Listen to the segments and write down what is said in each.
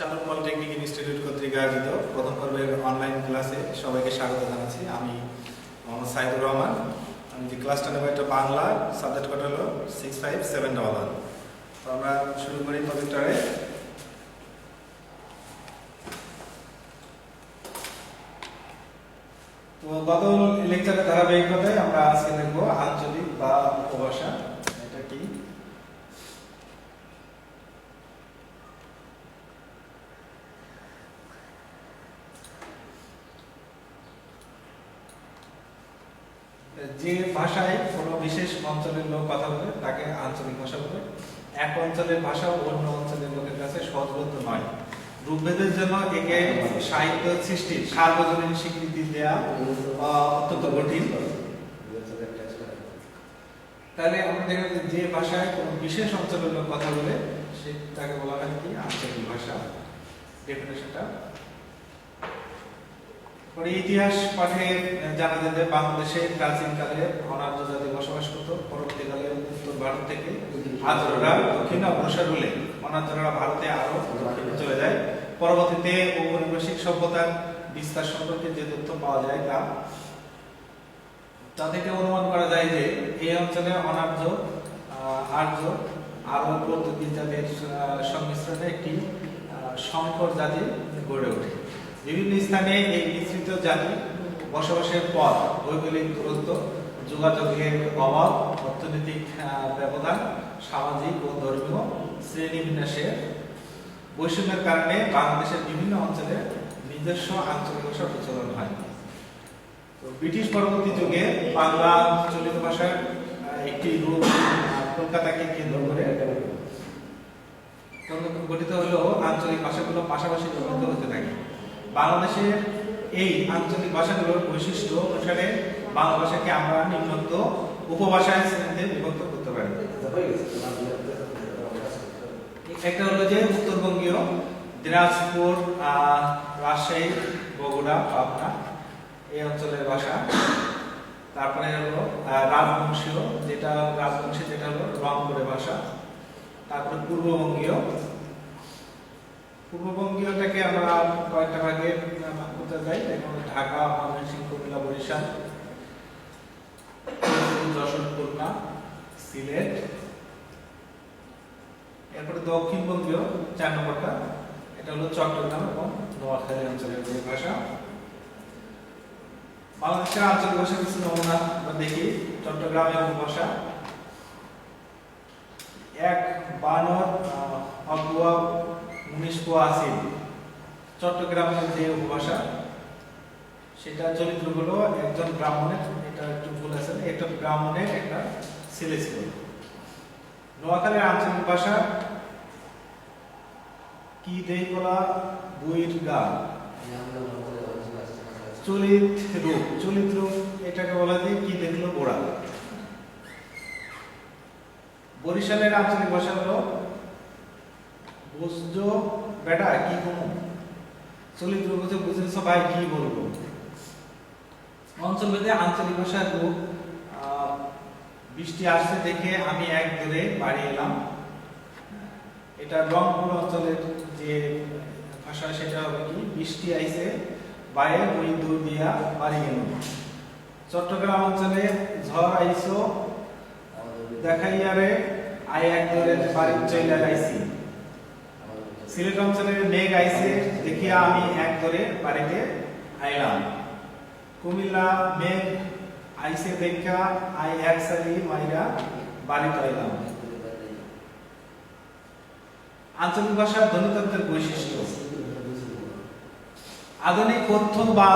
চালক polytechnic institute কর্তৃক আয়োজিত প্রথম পর্বের অনলাইন ক্লাসে সবাইকে স্বাগত জানাচ্ছি। আমি মোহাম্মদ সাইদুর রহমান। আমি যে ক্লাসটা নেব এটা বাংলা সাবজেক্ট কোড হলো six five seven double one তো আমরা শুরু করি প্রজেক্টরে তো গত লেকচারের ধারাবাহিকতায় আমরা আজকে দেখব আঞ্চলিক বা উপভাষা এটা কি যে ভাষায় কোনো বিশেষ অঞ্চলের লোক কথা বলে তাকে আঞ্চলিক ভাষা বলে। এক অঞ্চলের ভাষা অন্য অঞ্চলের লোকের কাছে সহজবোধ্য নয়। রূপভেদের জন্য একে সাহিত্য সৃষ্টির সার্বজনীন স্বীকৃতি আহ, অত্যন্ত কঠিন। তাহলে আমরা যে ভাষায় কোনো বিশেষ অঞ্চলের লোক কথা বলে সে তাকে বলা হয় কি? আঞ্চলিক ভাষা। ডেফিনেশনটা ইতিহাস পাঠে জানা যায় যে বাংলাদেশে প্রাচীনকালে অনার্য জাতি বসবাস করত। পরবর্তীকালে উত্তর ভারত থেকে আর্যরা দক্ষিণ অগ্রসর হলে অনার্যরা ভারতে আরও চলে যায়। পরবর্তীতে ঔপনিবেশিক সভ্যতার বিস্তার সম্পর্কে যে তথ্য পাওয়া যায় তা তা থেকে অনুমান করা যায় যে এই অঞ্চলে অনার্য আর্য আরব পর্তুগিজ জাতির সংমিশ্রণে একটি সংকর জাতি গড়ে ওঠে। বিভিন্ন স্থানে এই মিশ্রিত জাতি বসবাসের পর ভৌগোলিক দূরত্ব, যোগাযোগের অভাব, অর্থনৈতিক ব্যবধান, সামাজিক ও ধর্মীয় শ্রেণীবিন্যাসের বৈষম্যের কারণে বাংলাদেশের বিভিন্ন অঞ্চলে নিজস্ব আঞ্চলিক ভাষা প্রচলন হয়। তো ব্রিটিশ পরবর্তী যুগে বাংলা চলিত ভাষার একটি রূপ কলকাতাকে কেন্দ্র করে গঠিত হলেও আঞ্চলিক ভাষাগুলো পাশাপাশি ব্যবহৃত হতে বাংলাদেশের এই আঞ্চলিক ভাষাগুলোর বৈশিষ্ট্য অনুসারে বাংলা ভাষাকে আমরা নিম্নত উপভাষায় শ্রেণীতে বিভক্ত করতে পারি। একটা হলো যে উত্তরবঙ্গীয় দিনাজপুর রাজশাহী, বগুড়া, পাবনা, এই অঞ্চলের ভাষা। তারপরে হলো রাজবংশীয়, যেটা রাজবংশী যেটা হলো রংপুরের ভাষা। তারপরে পূর্ববঙ্গীয় পূর্ববঙ্গীয়টাকে আমরা কয়েকটা ভাগে করতে যাই যেমন ঢাকা ময়মনসিংহ কুমিল্লা বরিশাল, যশোর, খুলনা, সিলেট, এরপরে দক্ষিণবঙ্গীয় চার নম্বরটা। এটা হলো চট্টগ্রাম এবং নোয়াখালী অঞ্চলের ভাষা। বাংলাদেশের আঞ্চলিক ভাষা কিছু নমুনা আমরা দেখি চট্টগ্রামের উপভাষা এক, বানর অগুয়া পোয়া চট্টগ্রামের যে উপভাষা, সেটা চরিত্রগুলো একজন ব্রাহ্মণের, এটা একটু ভুল আছে একটা ব্রাহ্মণের একটা ছেলে ছিল নোয়াখালীর আঞ্চলিক ভাষা, কি দেই বলা বইয়ের গান চলিত রূপ চলিত রূপ, এটাকে বলা যায় কি দেখল গোড়া। বরিশালের আঞ্চলিক ভাষা হলো বুঝছ বেটা, কি কমু চলিত রূপ বুঝেছ ভাই কি বলব? অঞ্চলভেদে আঞ্চলিক ভাষার রূপ বৃষ্টি আসছে দেখে আমি এক দূরে বাড়ি এলাম। এটা রংপুর অঞ্চলের যে ভাষা, সেটা হবে কি, বৃষ্টি আইছে বাইরে ওই দূর দিয়া বাড়ি গেল চট্টগ্রাম অঞ্চলে ঝড় আইসো, দেখাইয়ারে আই এক দূরে বাড়ি চলে আইছি। সিলেট অঞ্চলে মেঘ আইছে দেখিয়া আমি এক ধরে বাড়িতে আইলাম। কুমিল্লা মেঘ আইসে দেখা আই এক সালি মাইরা বাড়িতে আইলাম। আঞ্চলিক ভাষার ধ্বনিতন্ত্রের বৈশিষ্ট্য। আধুনিক কথ্য বা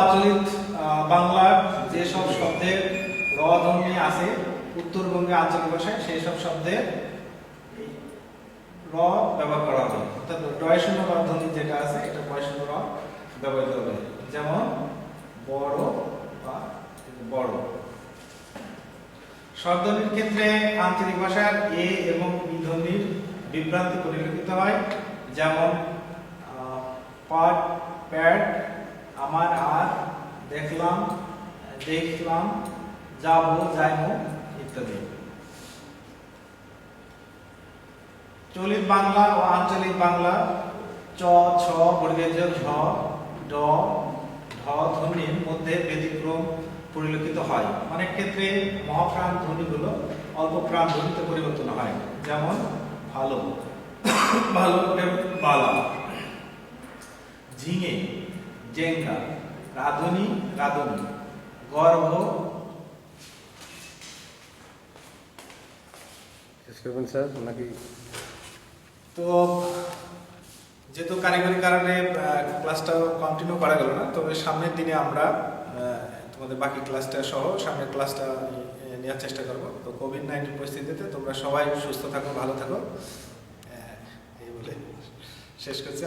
আহ, বাংলার যেসব শব্দের র আছে উত্তরবঙ্গে আঞ্চলিক ভাষায় সেই সব শব্দের র ব্যবহার করা হবে। অর্থাৎ ডয় শূন্য ধ্বনি যেটা আছে, এটা বয় শূন্য র ব্যবহৃত হবে। যেমন, বড় বা বড়। শব্দটির ক্ষেত্রে আঞ্চলিক ভাষার এ এবং ধ্বনির বিভ্রান্তি পরিলক্ষিত হয়। যেমন পাট প্যাড আমার আর, দেখলাম দেখলাম, যাব, যাইমো ইত্যাদি। চলিত বাংলা ও আঞ্চলিক বাংলা, চ, ছ বর্গীয় ঝ, ড ঢ ধ্বনির মধ্যে ব্যতিক্রম পরিলক্ষিত হয়। অনেক ক্ষেত্রে মহাপ্রাণ ধ্বনিগুলো অল্প প্রাণ ধ্বনিতে পরিবর্তন হয়। যেমন, ভালো। ভালো বালা। ঝিঙে, জেঙ্গা, রাধুনি রাধুনি। গর্ভ। শেষ করবেন স্যার নাকি তো যেহেতু কারিগরি কারণে ক্লাসটা কন্টিনিউ করা গেল না তবে সামনের দিনে আমরা তোমাদের বাকি ক্লাসটা সহ সামনের ক্লাসটা নেওয়ার চেষ্টা করব। তো কোভিড নাইন্টিন পরিস্থিতিতে তোমরা সবাই সুস্থ থাকো, ভালো থাকো। এই বলে শেষ করছি।